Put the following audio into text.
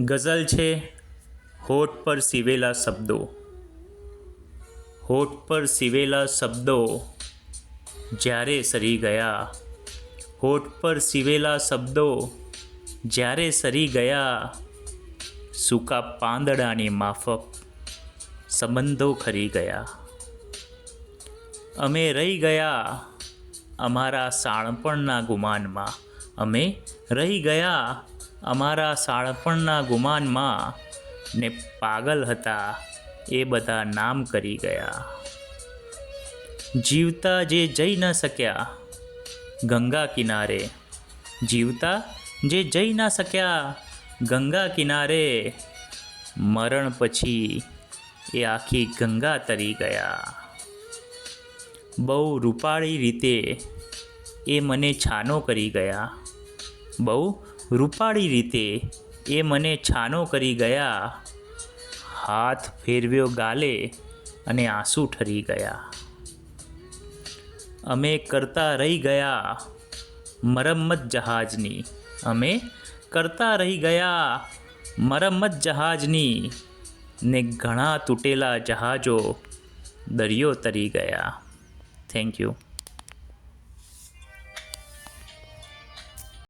ગઝલ છે, હોઠ પર સીવેલા શબ્દો. હોઠ પર સીવેલા શબ્દો જ્યારે સરી ગયા. હોઠ પર સીવેલા શબ્દો જ્યારે સરી ગયા. સૂકા પાંદડાની માફક સંબંધો ખરી ગયા. અમે રહી ગયા અમારા સાણપણના ગુમાનમાં. અમે રહી ગયા અમારા સાળપણના ગુમાનમાં ને પાગલ હતા એ બધા નામ કરી ગયા. જીવતા જે જઈ ન શક્યા ગંગા કિનારે. જીવતા જે જઈ ન શક્યા ગંગા કિનારે. મરણ પછી એ આખી ગંગા તરી ગયા. બહુ રૂપાળી રીતે એ મને છાનો કરી ગયા. બહુ રૂપાળી રીતે એ મને છાનો કરી ગયા. હાથ ફેરવ્યો ગાલે અને આંસુ ઠરી ગયા. અમે કરતા રહી ગયા મરમ્મત જહાજની. અમે કરતા રહી ગયા મરમ્મત જહાજની ને ઘણા તૂટેલા જહાજો દરિયો તરી ગયા. Thank you